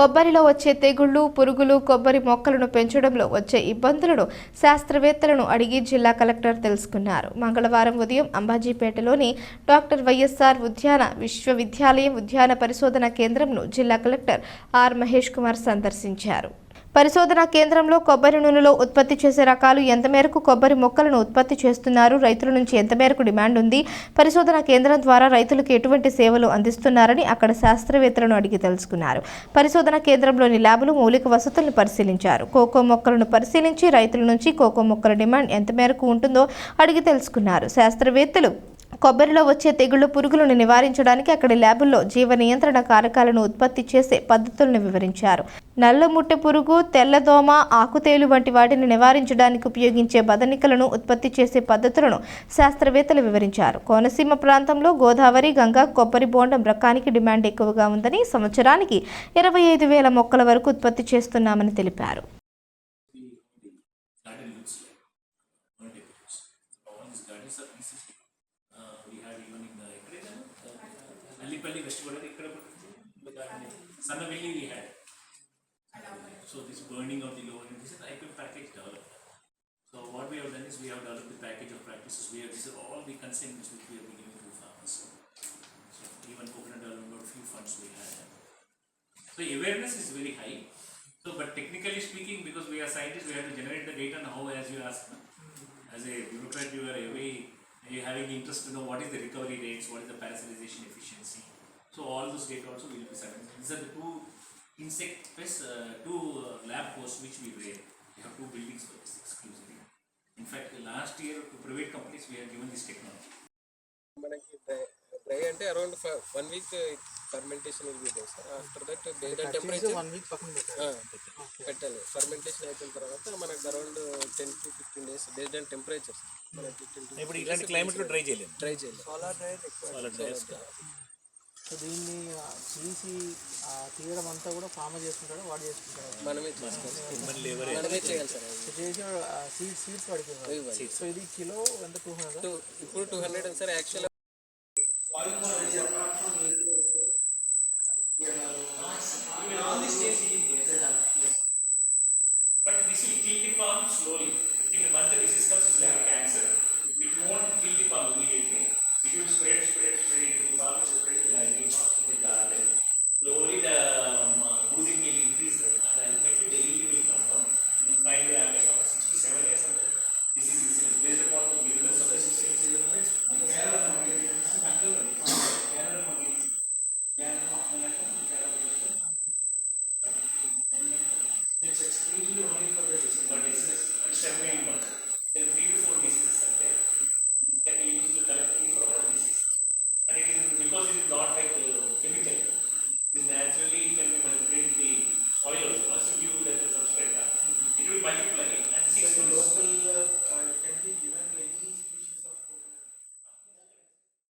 కొబ్బరిలో వచ్చే తెగుళ్ళు పురుగులు కొబ్బరి మొక్కలను పెంచడంలో వచ్చే ఇబ్బందులను శాస్త్రవేత్తలను అడిగి జిల్లా కలెక్టర్ తెలుసుకున్నారు. మంగళవారం ఉదయం అంబాజీపేటలోని డాక్టర్ వైఎస్ఆర్ ఉద్యాన విశ్వవిద్యాలయం ఉద్యాన పరిశోధన కేంద్రంను జిల్లా కలెక్టర్ ఆర్ మహేష్ కుమార్ సందర్శించారు. పరిశోధనా కేంద్రంలో కొబ్బరి నూనెలో ఉత్పత్తి చేసే రకాలు ఎంత మేరకు కొబ్బరి మొక్కలను ఉత్పత్తి చేస్తున్నారు? రైతుల నుంచి ఎంత మేరకు డిమాండ్ ఉంది? పరిశోధనా కేంద్రం ద్వారా రైతులకు ఎటువంటి సేవలు అందిస్తున్నారని అక్కడ శాస్త్రవేత్తలను అడిగి తెలుసుకున్నారు. పరిశోధనా కేంద్రంలోని ల్యాబ్లు మౌలిక వసతులను పరిశీలించారు. కోకో మొక్కలను పరిశీలించి రైతుల నుంచి కోకో మొక్కల డిమాండ్ ఎంత మేరకు ఉంటుందో అడిగి తెలుసుకున్నారు. శాస్త్రవేత్తలు కొబ్బరిలో వచ్చే తెగుళ్ళు పురుగులను నివారించడానికి అక్కడి ల్యాబుల్లో జీవ నియంత్రణ కారకాలను ఉత్పత్తి చేసే పద్ధతులను వివరించారు నల్ల ముట్టె పురుగు తెల్లదోమ ఆకుతేలు వంటి వాటిని నివారించడానికి ఉపయోగించే బదనికలను ఉత్పత్తి చేసే పద్ధతులను శాస్త్రవేత్తలు వివరించారు కోనసీమ ప్రాంతంలో గోదావరి గంగా కొబ్బరి బోండం రకానికి డిమాండ్ ఎక్కువగా ఉందని సంవత్సరానికి ఇరవై ఐదు వేల మొక్కల వరకు ఉత్పత్తి చేస్తున్నామని తెలిపారు gardens are. Uh, we had even in the ఎక్కడైనా అల్లిపల్లి వెస్ట్ గోదావరి ఇక్కడ సన్నవెల్లి we had. So this burning of the lower and this is I could package develop. So what we have done is we have developed the package of practices where these are all the consignments which we have been giving to farmers. So even coconut development, few funds we had. So awareness is very high. So, but technically speaking, because we are scientists, we have to generate the data now as you ask. no? As a bureaucrat, you are very, you having interest to know what is the recovery rates, what is the parasitization efficiency. So all those data also will be submitted. These are the two insect pest, uh, two uh, lab posts which we rate. We have two buildings for this exclusively. In fact, last year to private companies, we have given this technology. Dry అంటే around one week fermentation will be sir after that temperature one week పక్కన పెట్టాలి. పెట్టాలి. Fermentation అయిపోయిన తర్వాత మనకు around ten to fifteen days based on temperature ఇప్పుడు ఇలాంటి క్లైమేట్లో డ్రై చేయలేము డ్రై చేయాలి సోలార్ సో దీన్ని తీసి ఆ, తీయడం అంతా కూడా ఫార్మర్ చేసుకుంటాడు వాడు చేసుకుంటాడు మనమే మనమే చేయాలి. సార్ చేసి సీడ్ సీడ్స్ వాడికి ఇవ్వాలి. సో ఇది కిలో ఎంత? టూ హండ్రెడ్ ఇప్పుడు two hundred sir actual this yes, it is greater than Yes. But this will keep it on slowly. Once the disease comes, it's like a like